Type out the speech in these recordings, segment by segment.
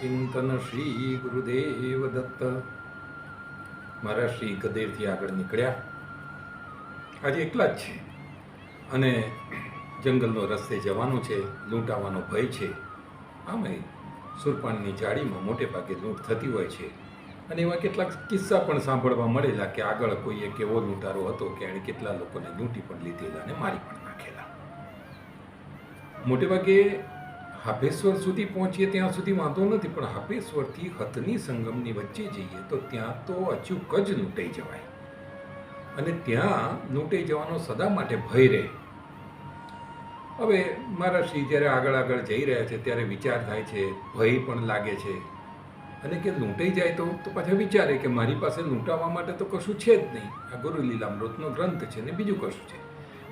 ચિંતન શ્રી ગુરુદેવ દત્ત. મારા શ્રી ગદેવથી આગળ નીકળ્યા. આજે એકલા જ છે. અને જંગલનો રસ્તે જવાનું છે, લૂંટાવાનો ભય છે. આમાંય સુરપાનની જાળીમાં મોટે ભાગે લૂંટ થતી હોય છે. અને એવા કેટલાક કિસ્સા પણ સાંભળવા મળેલા કે આગળ કોઈ એક એવો લૂંટારો હતો કે એણે કેટલા લોકોને લૂંટી પણ લીધેલા અને મારી પણ નાખેલા. મોટે ભાગે હાપેશ્વર સુધી પહોંચીએ ત્યાં સુધી વાંધો નથી, પણ હાપેશ્વરથી હથની સંગમની વચ્ચે જઈએ તો ત્યાં તો અચૂક જ લૂંટાઈ જવાય. અને ત્યાં લૂંટાઈ જવાનો સદા માટે ભય રહે. હવે મારા શ્રી જ્યારે આગળ આગળ જઈ રહ્યા છે, ત્યારે વિચાર થાય છે, ભય પણ લાગે છે. અને કે લૂંટાઈ જાય તો તો પાછા વિચારે કે મારી પાસે લૂંટાવા માટે તો કશું છે જ નહીં. આ ગુરુ લીલામૃતનો ગ્રંથ છે ને બીજું કશું છે.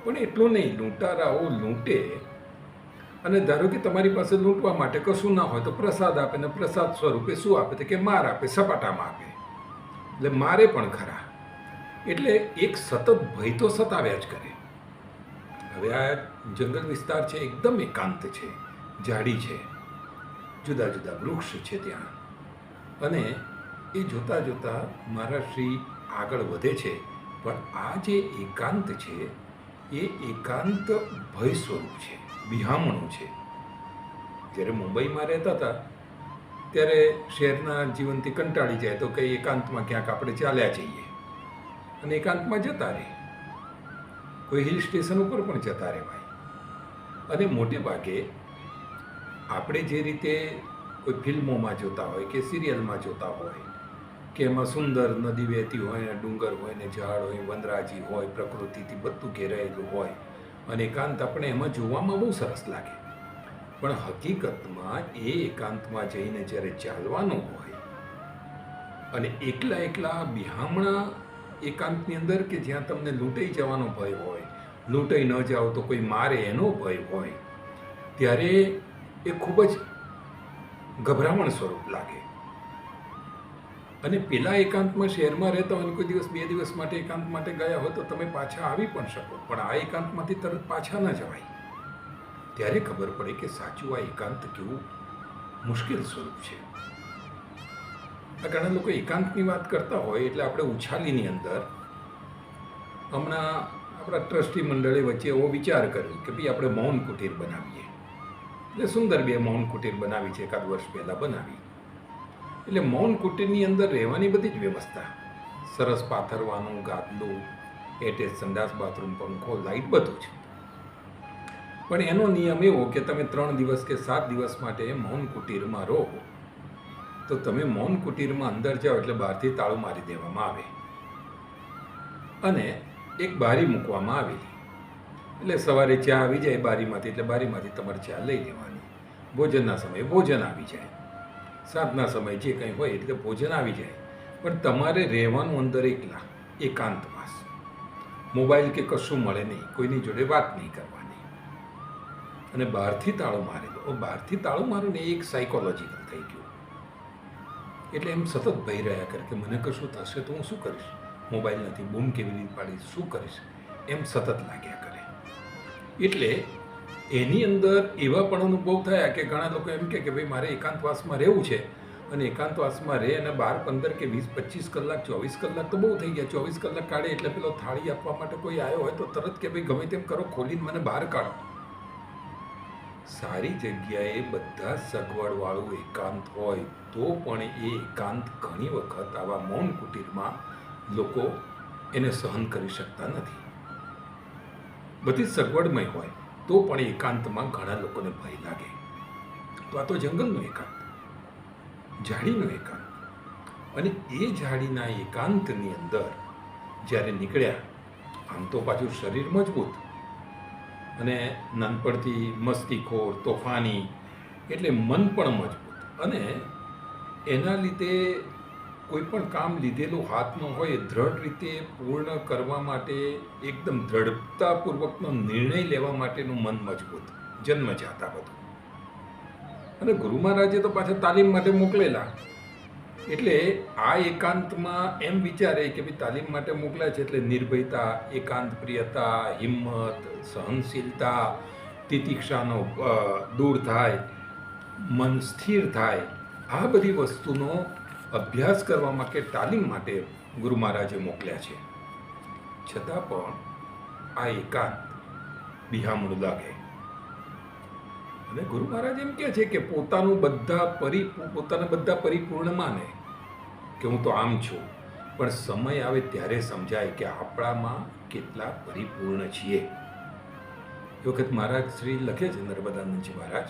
પણ એટલું નહીં, લૂંટારાઓ લૂંટે અને ધારો કે તમારી પાસે લૂંટવા માટે કશું ના હોય તો પ્રસાદ આપે ને પ્રસાદ સ્વરૂપે શું આપે તો કે માર આપે, સપાટામાં આપે. એટલે મારે પણ ખરા. એટલે એક સતત ભય તો સતાવ્યા જ કરે. હવે આ જંગલ વિસ્તાર છે, એકદમ એકાંત છે, જાડી છે, જુદા જુદા વૃક્ષ છે ત્યાં. અને એ જોતા જોતા મારા શ્રી આગળ વધે છે, પણ આ જે એકાંત છે, એ એકાંત ભય સ્વરૂપ છે. બિહામણું છે. જ્યારે મુંબઈમાં રહેતા હતા, ત્યારે શહેરના જીવનથી કંટાળી જાય તો કંઈ એકાંતમાં ક્યાંક આપણે ચાલ્યા જઈએ. અને એકાંતમાં જતા રહે. કોઈ હિલ સ્ટેશન ઉપર પણ જતા રહેવાય. અને મોટે ભાગે આપણે જે રીતે કોઈ ફિલ્મોમાં જોતા હોય કે સિરિયલમાં જોતા હોય, કે એમાં સુંદર નદી વહેતી હોય ને ડુંગર હોય ને ઝાડ હોય, વનરાજી હોય, પ્રકૃતિથી બધું ઘેરાયેલું હોય અને એકાંત આપણે એમાં જોવામાં બહુ સરસ લાગે. પણ હકીકતમાં એ એકાંતમાં જઈને જ્યારે ચાલવાનું હોય અને એકલા એકલા બિહામણા એકાંતની અંદર કે જ્યાં તમને લૂંટાઈ જવાનો ભય હોય, લૂંટાઈ ન જાઓ તો કોઈ મારે એનો ભય હોય, ત્યારે એ ખૂબ જ ગભરામણ સ્વરૂપ લાગે. અને પેલા એકાંતમાં શહેરમાં રહેતા હોય કોઈ દિવસ, બે દિવસ માટે એકાંત માટે ગયા હોય તો તમે પાછા આવી પણ શકો. પણ આ એકાંતમાંથી તરત પાછા ન જવાય. ત્યારે ખબર પડે કે સાચું આ એકાંત કેવું મુશ્કેલ સ્વરૂપ છે. આ ઘણા લોકો એકાંતની વાત કરતા હોય એટલે આપણે ઉછાલીની અંદર હમણાં આપણા ટ્રસ્ટી મંડળે વચ્ચે એવો વિચાર કર્યો કે ભાઈ આપણે મૌન કુટીર બનાવીએ. એટલે સુંદર બે મૌન કુટીર બનાવી છે, એકાદ વર્ષ પહેલાં બનાવી. એટલે મૌન કુટીરની અંદર રહેવાની બધી જ વ્યવસ્થા. સરસ પાથરવાનું, ગાદલું એટેચ સંડાસ બાથરૂમ, પંખો લાઇટ બધું છે પણ એનો નિયમ એવો કે તમે ત્રણ દિવસ કે સાત દિવસ માટે મૌન કુટીરમાં રહો. તો તમે મૌન કુટીરમાં અંદર જાઓ એટલે બહારથી તાળું મારી દેવામાં આવે. અને એક બારી મૂકવામાં આવેલી એટલે સવારે ચા આવી જાય બારીમાંથી, એટલે બારીમાંથી તમારે ચા લઈ લેવાની. ભોજનના સમયે ભોજન આવી જાય. સાંજના સમય જે કંઈ હોય એટલે ભોજન આવી જાય. પણ તમારે રહેવાનું અંદર એકલા એકાંતવાસ મોબાઈલ કે કશું મળે નહીં, કોઈની જોડે વાત નહીં કરવાની. અને બહારથી તાળું મારેલો બહારથી તાળું મારું ને એક સાયકોલોજીકલ થઈ ગયું. એટલે એમ સતત ભય રહ્યા કરે કે મને કશું થશે તો હું શું કરીશ? મોબાઈલ નથી, બૂમ કેવી રીતે પાડીશ, શું કરીશ? એમ સતત લાગ્યા કરે. એટલે એની અંદર એવા પણ અનુભવ થયા કે ઘણા લોકો એમ કે ભાઈ, મારે એકાંતવાસમાં રહેવું છે. અને એકાંતવાસમાં રહે અને બાર, પંદર કે વીસ, પચીસ કલાક, ચોવીસ કલાક તો બહુ થઈ ગયા. ચોવીસ કલાક કાઢે એટલે પેલો થાળી આપવા માટે કોઈ આવ્યો હોય તો તરત કે ભાઈ, ગમે તેમ કરો, ખોલીને મને બહાર કાઢો. સારી જગ્યાએ બધા સગવડવાળું એકાંત હોય તો પણ એ એકાંત ઘણી વખત આવા મૌન કુટીરમાં લોકો એને સહન કરી શકતા નથી. બધી સગવડમય હોય. તો પણ એકાંતમાં ઘણા લોકોને ભય લાગે. તો આ તો જંગલનો એકાંત, ઝાડીનો એકાંત. અને એ ઝાડીના એકાંતની અંદર જ્યારે નીકળ્યા, આમ તો પાછું શરીર મજબૂત. અને નાનપણથી મસ્તીખોર તોફાની, એટલે મન પણ મજબૂત. અને એના લીધે કોઈ પણ કામ લીધેલું હાથમાં હોય, દ્રઢ રીતે પૂર્ણ કરવા માટે, એકદમ દ્રઢતાપૂર્વકનો નિર્ણય લેવા માટેનું મન મજબૂત જન્મ જાતા બધું. અને ગુરુ મહારાજે તો પાછા તાલીમ માટે મોકલેલા. એટલે આ એકાંતમાં એમ વિચારે કે ભાઈ તાલીમ માટે મોકલ્યા છે એટલે નિર્ભયતા, એકાંત પ્રિયતા, હિંમત, સહનશીલતા, તિતિક્ષાનો દૂર થાય, મન સ્થિર થાય, આ બધી વસ્તુનો અભ્યાસ કરવા માટે, તાલીમ માટે ગુરુ મહારાજે મોકલ્યા છે. છતાં પણ આ એકાંત બિહામણું લાગે. અને ગુરુ મહારાજ એમ કહે છે કે પોતાનું બધા પરિ, પોતાના બધા પરિપૂર્ણ માને કે હું તો આમ છું. પણ સમય આવે ત્યારે સમજાય કે આપણામાં કેટલા પરિપૂર્ણ છીએ. એ વખત મહારાજ શ્રી લખે છે નર્મદાનંદજી મહારાજ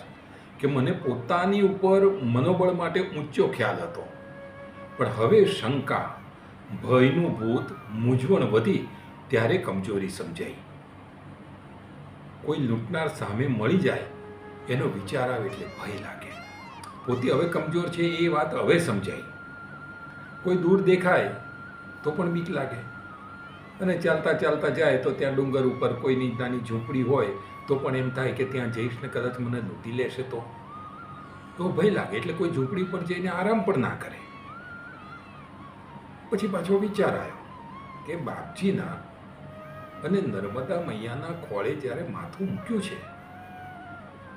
કે મને પોતાની ઉપર મનોબળ માટે ઊંચો ખ્યાલ હતો. પણ હવે શંકા. ભયનું ભૂત મૂંઝવણ વધી ત્યારે કમજોરી સમજાઈ. કોઈ લૂંટનાર સામે મળી જાય એનો વિચાર આવે એટલે ભય લાગે. પોતે હવે કમજોર છે એ વાત હવે સમજાય કોઈ દૂર દેખાય તો પણ બીક લાગે. અને ચાલતા ચાલતા જાય તો ત્યાં ડુંગર ઉપર કોઈની નાની ઝૂંપડી હોય તો પણ એમ થાય કે ત્યાં જઈશ ને કદાચ મને લૂંટી લેશે તો. તો ભય લાગે એટલે કોઈ ઝૂંપડી ઉપર જઈને આરામ પણ ના કરે. પછી પાછો વિચાર આવ્યો કે બાપજીના અને નર્મદા મૈયાના ખોળે જ્યારે માથું મૂક્યું છે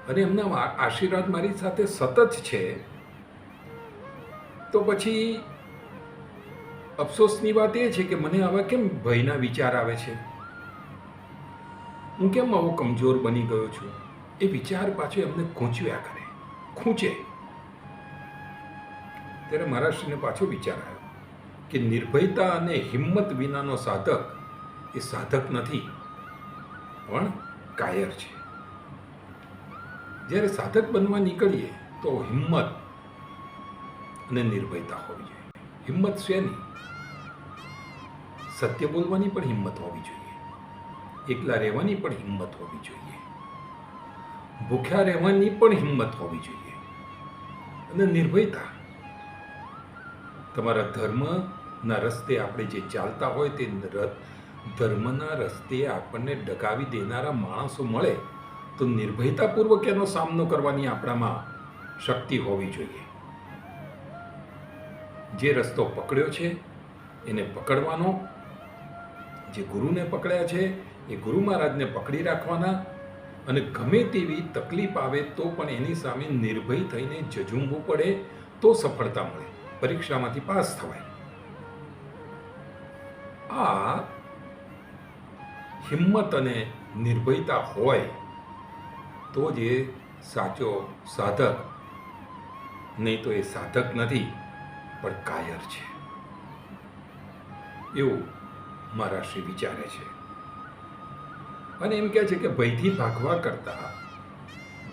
અને એમના આશીર્વાદ મારી સાથે સતત છે, તો પછી અફસોસની વાત એ છે કે મને આવા કેમ ભયના વિચાર આવે છે? હું કેમ આવો કમજોર બની ગયો છું? એ વિચાર પાછો એમને ખૂંચ્યા કરે, ખૂંચે. ત્યારે મહારાષ્ટ્રને પાછો વિચાર આવ્યો. કે નિર્ભયતા અને હિંમત વિનાનો સાધક એ સાધક નથી, પણ કાયર છે. જ્યારે સાધક બનવા નીકળીએ તો હિંમત અને નિર્ભયતા હોવી જોઈએ. હિંમત શેની સત્ય બોલવાની પણ હિંમત હોવી જોઈએ. એકલા રહેવાની પણ હિંમત હોવી જોઈએ. ભૂખ્યા રહેવાની પણ હિંમત હોવી જોઈએ. અને નિર્ભયતા. તમારા ધર્મના રસ્તે આપણે જે ચાલતા હોય તે ધર્મના રસ્તે આપણને ડગાવી દેનારા માણસો મળે, તો નિર્ભયતાપૂર્વક એનો સામનો કરવાની આપણામાં શક્તિ હોવી જોઈએ. જે રસ્તો પકડ્યો છે, એને પકડવાનો, જે ગુરુને પકડ્યા છે, એ ગુરુ મહારાજને પકડી રાખવાના, અને ગમે તેવી તકલીફ આવે તો પણ એની સામે નિર્ભય થઈને જજુમવું પડે તો સફળતા મળે, પરીક્ષામાંથી પાસ થવાય. આ હિંમત અને નિર્ભયતા હોય તો જ એ સાચો સાધક. નહીં તો એ સાધક નથી, પણ કાયર છે. એવું મારા શ્રી વિચારે છે. અને એમ કહે છે કે ભયથી ભાગવા કરતા,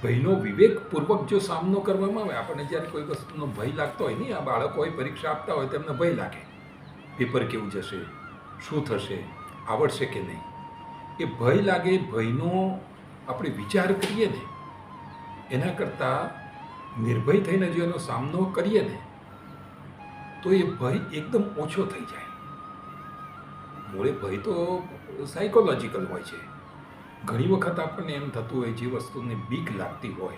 ભયનો વિવેકપૂર્વક જો સામનો કરવામાં આવે, આપણને જ્યારે કોઈ વસ્તુનો ભય લાગતો હોય નહીં આ બાળકો પરીક્ષા આપતા હોય તેમને ભય લાગે. પેપર કેવું જશે? શું થશે? આવડશે કે નહીં? એ ભય લાગે, ભયનો આપણે વિચાર કરીએ ને, એના કરતાં નિર્ભય થઈને જો એનો સામનો કરીએ ને, તો એ ભય એકદમ ઓછો થઈ જાય. મૂળે ભય તો સાયકોલોજીકલ હોય છે. ઘણી વખત આપણને એમ થતું હોય, જે વસ્તુને બીક લાગતી હોય,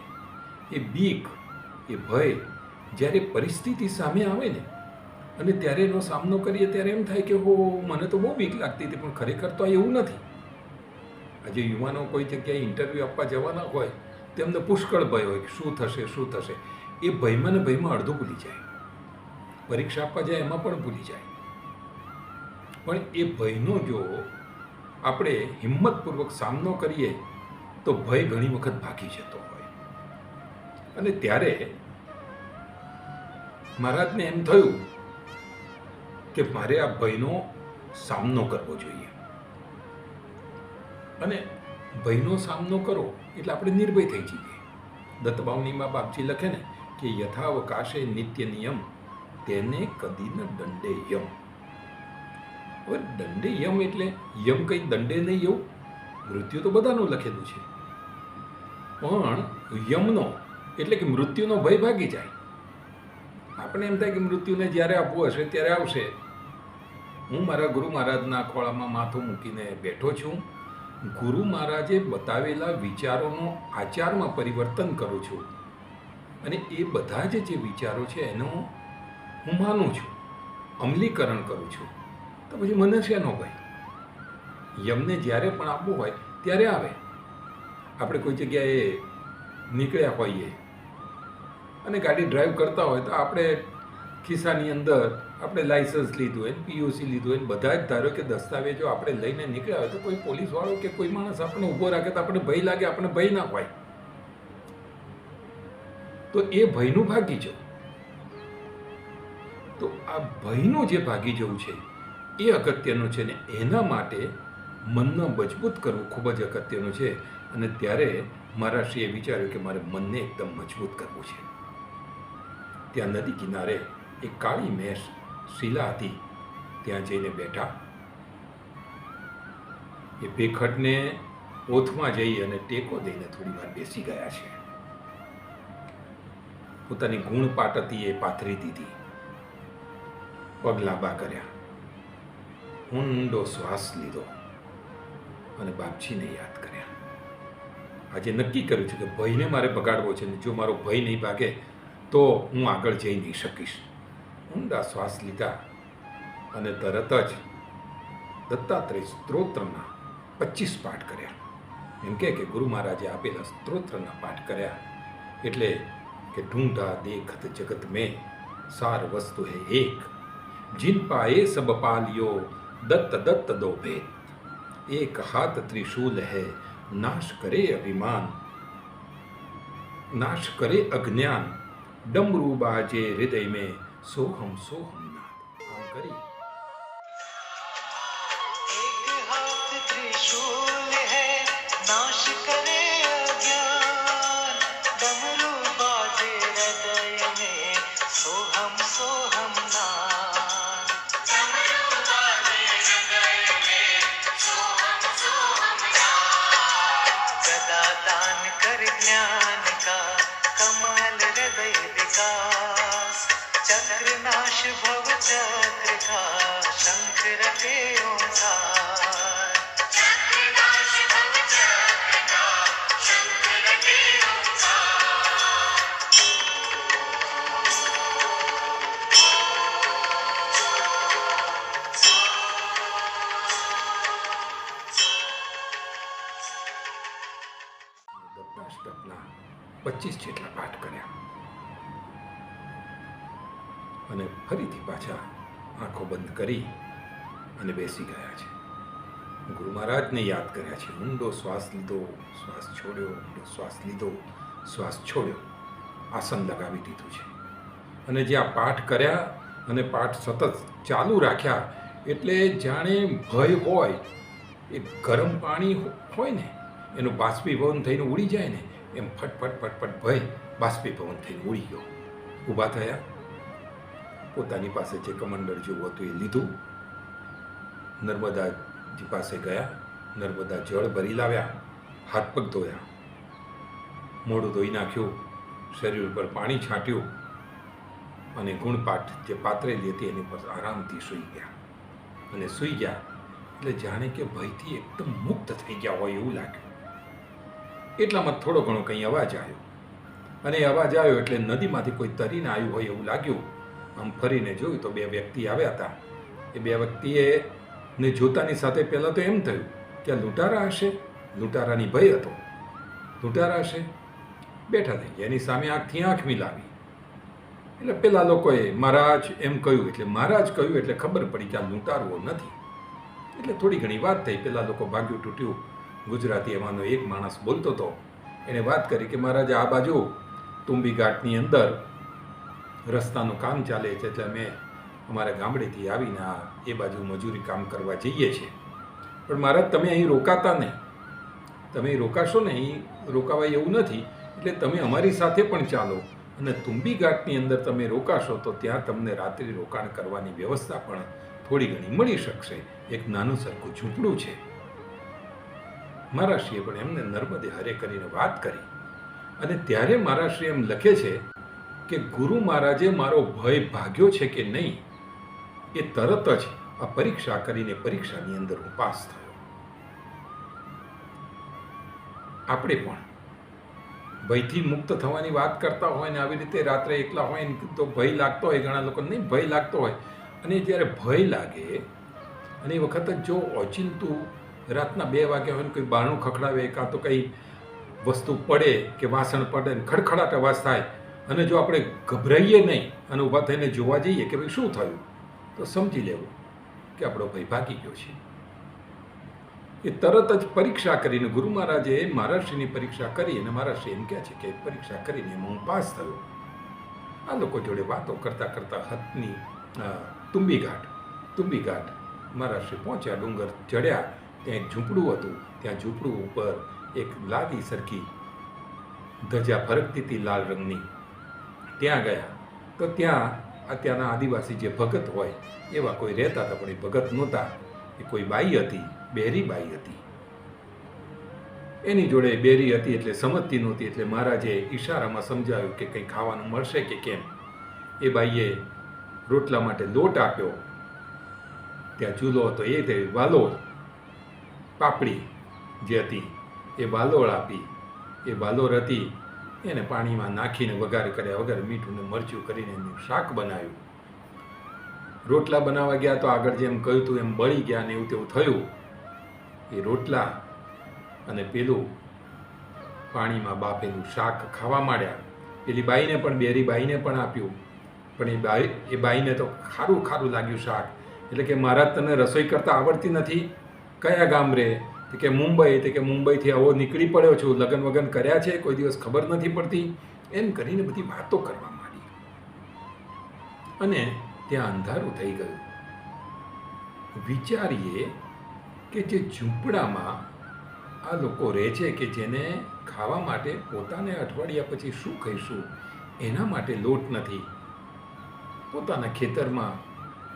એ બીક, એ ભય જ્યારે પરિસ્થિતિ સામે આવે ને અને ત્યારે એનો સામનો કરીએ ત્યારે એમ થાય કે હો, મને તો બહુ બીક લાગતી હતી, પણ ખરેખર તો આ એવું નથી. આજે યુવાનો કોઈ જગ્યાએ ઇન્ટરવ્યૂ આપવા જવાના હોય તેમને પુષ્કળ ભય હોય કે શું થશે શું થશે. એ ભયમાં ને ભયમાં અડધું ભૂલી જાય. પરીક્ષા આપવા જાય, એમાં પણ ભૂલી જાય. પણ એ ભયનો જો આપણે હિંમતપૂર્વક સામનો કરીએ, તો ભય ઘણી વખત ભાગી જતો હોય. અને ત્યારે મહારાજને એમ થયું કે મારે આ ભયનો સામનો કરવો જોઈએ. અને ભયનો સામનો કરો એટલે આપણે નિર્ભય થઈ જઈએ. દત્તબાવનીમાં બાપજી લખે ને કે યથાવકાશે નિત્ય નિયમ, તેને કદી ન દંડે યમ. હવે દંડે યમ એટલે યમ કંઈ દંડે નહીં એવું? મૃત્યુ તો બધાનું લખેલું છે. પણ યમનો એટલે કે મૃત્યુનો ભય ભાગી જાય. આપણે એમ થાય કે મૃત્યુને જ્યારે આપવું હશે ત્યારે આવશે. હું મારા ગુરુ મહારાજના ખોળામાં માથું મૂકીને બેઠો છું. ગુરુ મહારાજે બતાવેલા વિચારોનો આચારમાં પરિવર્તન કરું છું. અને એ બધા જ જે વિચારો છે એનો હું માનું છું. અમલીકરણ કરું છું. તો પછી મને શેનો ભાઈ યમને જ્યારે પણ આપવું હોય ત્યારે આવે. આપણે કોઈ જગ્યાએ નીકળ્યા હોઈએ અને ગાડી ડ્રાઈવ કરતા હોય તો આપણે ખિસ્સાની અંદર આપણે લાઇસન્સ લીધું હોય પીયુસી લીધું હોય બધા જ ધારો કે દસ્તાવેજો આપણે લઈને નીકળ્યા હોય તો કોઈ પોલીસવાળો કે કોઈ માણસ આપણને ઊભો રાખે તો આપણે ભય લાગે આપણે ભય ના હોય. તો એ ભયનું ભાગી જવું. તો આ ભયનું જે ભાગી જવું છે, એ અગત્યનું છે ને એના માટે મનને મજબૂત કરવું ખૂબ જ અગત્યનું છે. અને ત્યારે મારા શ્રીએ વિચાર્યું કે મારે મનને એકદમ મજબૂત કરવું છે. ત્યાં નદી કિનારે એક કાળી મેષ શીલા હતી. ત્યાં જઈને બેઠા. એ ભેખટને ઓથમાં જઈ અને ટેકો દઈને થોડી વાર બેસી ગયા છે. પોતાની ગુણ પાટ હતી એ પાથરી દીધી. પગ લાંબા કર્યા. ઊંડો શ્વાસ લીધો અને બાપજીને યાદ કર્યા. આજે નક્કી કર્યું છે કે ભયને મારે ભગાડવો છે ને જો મારો ભય નહીં ભાગે તો હું આગળ જઈ નહીં શકીશ. ઊંડા શ્વાસ લીધા અને તરત જ દત્તાત્રેય સ્ત્રોત્રના પચીસ પાઠ કર્યા એમ કે કે ગુરુ મહારાજે આપેલા સ્ત્રોત્રના પાઠ કર્યા એટલે કે ઢૂંઢા દેખત જગત મેં સાર વસ્તુ હે એક जिन पाए सब पालियो दत्त दत्त दो भेद एक हाथ त्रिशूल है नाश करे अभिमान नाश करे अज्ञान डमरू बाजे हृदय में सोहम सोहम नाद आम કરી પચીસ જેટલા પાઠ કર્યા. અને ફરીથી પાછા આંખો બંધ કરી અને બેસી ગયા છે. ગુરુ મહારાજને યાદ કર્યા છે. ઊંડો શ્વાસ લીધો, શ્વાસ છોડ્યો, ઊંડો શ્વાસ લીધો, શ્વાસ છોડ્યો. આસન લગાવી દીધું છે. અને જે આ પાઠ કર્યા અને પાઠ સતત ચાલુ રાખ્યા એટલે જાણે ભય હોય, એ ગરમ પાણી હોય ને, એનું બાષ્પીભવન થઈને ઉડી જાય ને એમ ફટફટ ફટફટ ભય બાષ્પીભવન થઈને ઉડી ગયો. ઊભા થયા. પોતાની પાસે જે કમંડળ જેવું હતું એ લીધું. નર્મદાજી પાસે ગયા. નર્મદા જળ ભરી લાવ્યા. હાથ પગ ધોયા. મોઢું ધોઈ નાખ્યું. શરીર ઉપર પાણી છાંટ્યું. અને ગુણપાઠ જે પાત્રેલી હતી એની પર આરામથી સૂઈ ગયા. અને સૂઈ ગયા એટલે જાણે કે ભયથી એકદમ મુક્ત થઈ ગયા હોય એવું લાગ્યું. એટલામાં થોડો ઘણો કંઈ અવાજ આવ્યો. અને અવાજ આવ્યો એટલે નદીમાંથી કોઈ તરીને આવ્યું હોય એવું લાગ્યું. આમ ફરીને જોયું તો બે વ્યક્તિ આવ્યા હતા. એ બે વ્યક્તિએ ને જોતાની સાથે પહેલાં તો એમ થયું કે આ લૂંટારા હશે? લૂંટારાની ભય હતો. લૂંટારા હશે? બેઠા થઈ ગયા. એની સામે આંખથી આંખ મિલાવી. એટલે પેલા લોકોએ મહારાજ એમ કહ્યું, એટલે મહારાજ કહ્યું એટલે ખબર પડી કે આ લૂંટારવો નથી. એટલે થોડી ઘણી વાત થઈ. પેલા લોકો ભાગ્યું તૂટ્યું. ગુજરાતી એમાંનો એક માણસ બોલતો હતો. એણે વાત કરી કે, મહારાજ, આ બાજુ તુંબી ઘાટની અંદર રસ્તાનું કામ ચાલે છે, એટલે અમે અમારા ગામડેથી આવીને આ એ બાજુ મજૂરી કામ કરવા જઈએ છીએ. પણ મહારાજ, તમે અહીં રોકાતા નહીં તમે રોકાશો ને? અહીં રોકાવાય એવું નથી. એટલે તમે અમારી સાથે પણ ચાલો. અને તુંબી ઘાટની અંદર તમે રોકાશો તો ત્યાં તમને રાત્રિ રોકાણ કરવાની વ્યવસ્થા પણ થોડી ઘણી મળી શકશે. એક નાનું સરખું ઝૂંપડું છે. મહારાષ્ટ્રીએ પણ એમને નર્મદે હરે કરીને વાત કરી. અને ત્યારે મહારાષ્ટ્રી એમ લખે છે કે, ગુરુ મહારાજે મારો ભય ભાગ્યો છે કે નહીં? એ તરત જ આ પરીક્ષા કરીને પરીક્ષાની અંદર હું પાસ થયો. આપણે પણ ભયથી મુક્ત થવાની વાત કરતા હોય ને આવી રીતે રાત્રે એકલા હોય તો ભય લાગતો હોય, ઘણા લોકોને નહીં, ભય લાગતો હોય. અને જ્યારે ભય લાગે, અને એ વખત જો ઓચિંતું રાતના બે વાગ્યા હોય ને કોઈ બારણું ખખડાવે, કાં તો કંઈ વસ્તુ પડે કે વાસણ પડે ને ખડખડાટ અવાજ થાય, અને જો આપણે ગભરાઈએ નહીં અને ઊભા થઈને જોવા જઈએ કે ભાઈ શું થયું, તો સમજી લેવું કે આપણો ભાઈ ભાગી ગયો છે. એ તરત જ પરીક્ષા કરીને ગુરુ મહારાજે મહારાષ્ટ્રીની પરીક્ષા કરી અને મહારાષ્ટ્રી એમ કહે છે કે પરીક્ષા કરીને એમાં હું પાસ થયો. આ લોકો જોડે વાતો કરતાં કરતાં હતની તુંબી ઘાટ તુંબી ઘાટ મહારાષ્ટ્ર પહોંચ્યા, ડુંગર ચડ્યા ત્યાં એક ઝૂંપડું હતું. ત્યાં ઝૂંપડું ઉપર એક લાદી સરખી ધજા ફરકતી હતી લાલ રંગની. ત્યાં ગયા. તો ત્યાં અત્યારના આદિવાસી જે ભગત હોય, એવા કોઈ રહેતા હતા, પણ એ ભગત નહોતા. એ કોઈ બાઈ હતી, બેરી બાઈ હતી. એની જોડે બેરી હતી એટલે સમજતી નહોતી, એટલે મહારાજે ઈશારામાં સમજાવ્યું કે કંઈ ખાવાનું મળશે કે કેમ. એ બાઈએ રોટલા માટે લોટ આપ્યો. ત્યાં ચૂલો હતો, એ તે વાલોળ પાપડી જે હતી એ વાલોળ આપી, એ વાલોળ હતી, એને પાણીમાં નાખીને વઘાર કર્યા વગર મીઠું ને મરચું કરીને એનું શાક બનાવ્યું. રોટલા બનાવવા ગયા તો આગળ જેમ કહ્યું હતું એમ બળી ગયા ને એવું તેવું થયું. એ રોટલા અને પેલું પાણીમાં બાફેલું શાક ખાવા માંડ્યા. પેલી બાઈને પણ, બેરી બાઈને પણ આપ્યું. પણ એ બાઈ, એ બાઈને તો ખારું ખારું લાગ્યું શાક. એટલે કે મહારાજ તને રસોઈ કરતાં આવડતી નથી. કયા ગામ રે કે મુંબઈ, તો કે મુંબઈથી આવો નીકળી પડ્યો છું, લગ્ન વગન કર્યા છે, કોઈ દિવસ ખબર નથી પડતી. એમ કરીને બધી વાતો કરવા માંડી. અને ત્યાં અંધારું થઈ ગયું. વિચારીએ કે જે ઝૂંપડામાં આ લોકો રહે છે કે જેને ખાવા માટે પોતાને અઠવાડિયા પછી શું ખાઈશું એના માટે લોટ નથી. પોતાના ખેતરમાં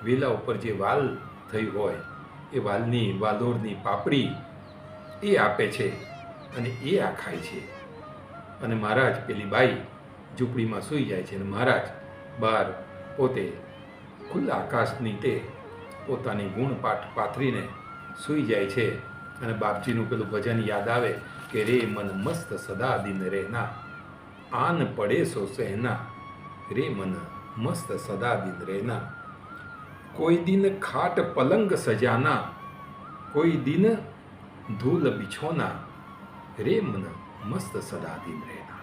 વેલા ઉપર જે વાલ થઈ હોય એ વાલની વાલોરની પાપડી એ આપે છે અને એ આ ખાય છે. અને મહારાજ પેલી બાઈ ઝૂંપડીમાં સૂઈ જાય છે અને મહારાજ બહાર પોતે ખુલ્લા આકાશની તે પોતાની ગુણ પાઠ પાથરીને સૂઈ જાય છે અને બાપજીનું પેલું ભજન યાદ આવે કે રે મન મસ્ત સદા દિન રહેના આન પડે સો સહેના, રે મન મસ્ત સદા દિન રહેના कोई दिन खाट पलंग सजाना, कोई दिन धूल बिछोना, रे मन मस्त सदा दिन रहना।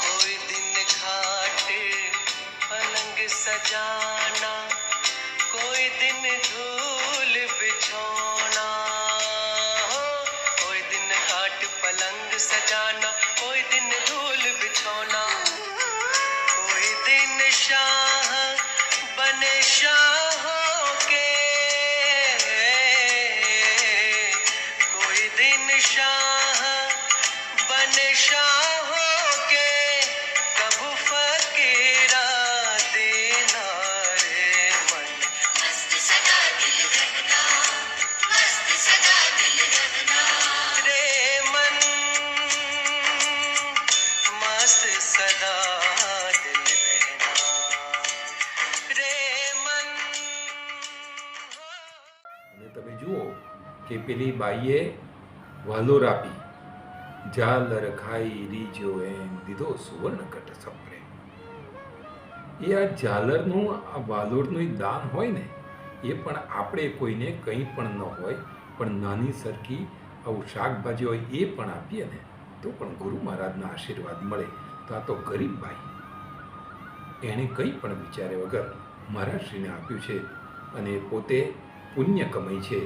कोई दिन खाट पलंग सजाना, कोई दिन धूल કે પેલી બાઈએ વાલોર આપી ઝાલર ખાઈ રીજો એમ દીધો સુવર્ણ કટ સપરે. એ આ ઝાલરનું, આ વાલોરનું દાન હોય ને, એ પણ આપણે કોઈને કંઈ પણ ન હોય, પણ નાની સરખી આવું શાકભાજી હોય એ પણ આપીએ ને, તો પણ ગુરુ મહારાજના આશીર્વાદ મળે. તો આ તો ગરીબ ભાઈ એણે કંઈ પણ વિચારે વગર મહારાજશ્રીને આપ્યું છે અને પોતે પુણ્ય કમાઈ છે.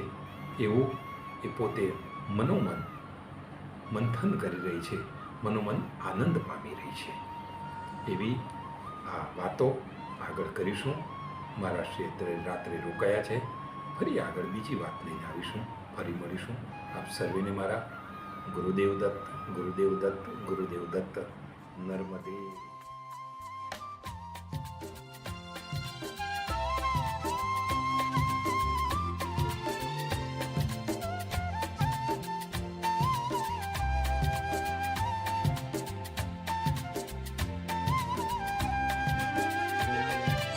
એવું એ પોતે મનોમન, મંથન કરી રહી છે. મનોમન આનંદ પામી રહી છે. એવી આ વાતો આગળ કરીશું. મારા ક્ષેત્રે રાત્રે રોકાયા છે. ફરી આગળ બીજી વાત લઈને આવીશું. ફરી મળીશું. આપ સર્વેને મારા ગુરુદેવ દત્ત ગુરુદેવ દત્ત ગુરુદેવ દત્ત, નર્મદે.